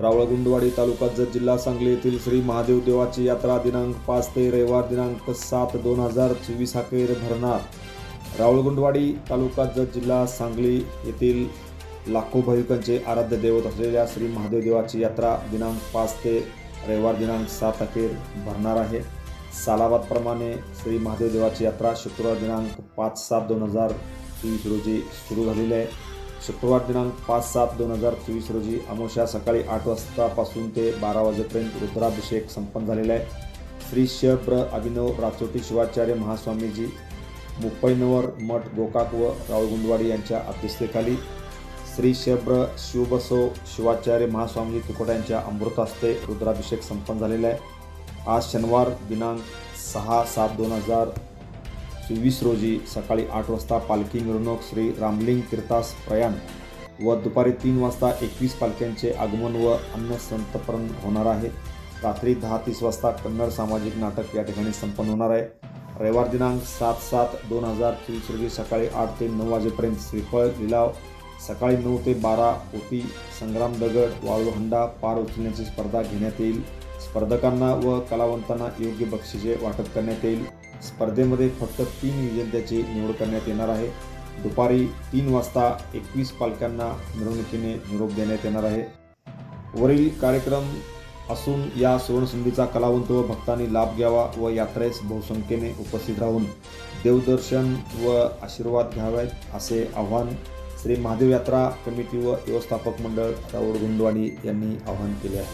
Rawalgundwadi taluka Jath जिल्हा सांगली येथील श्री महादेव देवाची यात्रा दिनांक पाच ते रविवार दिनांक सात दोन हजार चोवीस अखेर भरणार. रावळगुंडवाडी तालुका जत जिल्हा सांगली येथील लाखो भाविकांचे आराध्य दैवत असलेल्या श्री महादेव देवाची यात्रा दिनांक पाच ते रविवार दिनांक सात अखेर भरणार आहे. सालाबादप्रमाणे श्री महादेव देवाची यात्रा शुक्रवार दिनांक पाच सात दोन हजार चोवीस रोजी सुरू झालेली आहे. शुक्रवार दिनांक पाच सात दोन हजार चोवीस रोजी अमोशा सकाळी आठ वाजतापासून ते बारा वाजेपर्यंत रुद्राभिषेक संपन्न झालेला आहे. श्री शब्र अभिनव राचोटी शिवाचार्य महास्वामीजी मुप्पैनवर मठ गोकाक व रावळगुंडवाडी यांच्या अध्यक्षतेखाली श्री शब्र शिवबसो शिवाचार्य महास्वामीजी तुकोटा यांच्या अमृतास्ते रुद्राभिषेक संपन्न झालेला आहे. आज शनिवार दिनांक सहा सात दोन हजार चोवीस रोजी सकाळी आठ वाजता पालखी मिरवणूक श्री रामलिंग तीर्थास प्रयाण व दुपारी तीन वाजता एकवीस पालख्यांचे आगमन व अन्य संतपरण होणार आहे. रात्री दहा तीस वाजता कन्नड सामाजिक नाटक या ठिकाणी संपन्न होणार आहे. रविवार दिनांक सात सात दोन हजार चोवीस रोजी सकाळी आठ ते नऊ वाजेपर्यंत श्रीफळ लिलाव सकाळी नऊ ते बारा ओपी संग्राम दगड वाळू हंडा पार उचलण्याची स्पर्धा घेण्यात येईल. स्पर्धकांना व कलावंतांना योग्य बक्षिसे वाटप करण्यात येईल. स्पर्धेमध्ये फक्त तीन विजेत्याची निवड करण्यात येणार आहे. दुपारी तीन वाजता एकवीस पालकांना मिरवणुकीने निरोप देण्यात येणार आहे. वरील कार्यक्रम असून या सुवर्णसंधीचा कलावंत व भक्तांनी लाभ घ्यावा व यात्रेस बहुसंख्येने उपस्थित राहून देवदर्शन व आशीर्वाद घ्यावेत असे आव्हान श्री महादेव यात्रा कमिटी व व्यवस्थापक मंडळ राऊळ गुंडवाणी यांनी आवाहन केले आहे.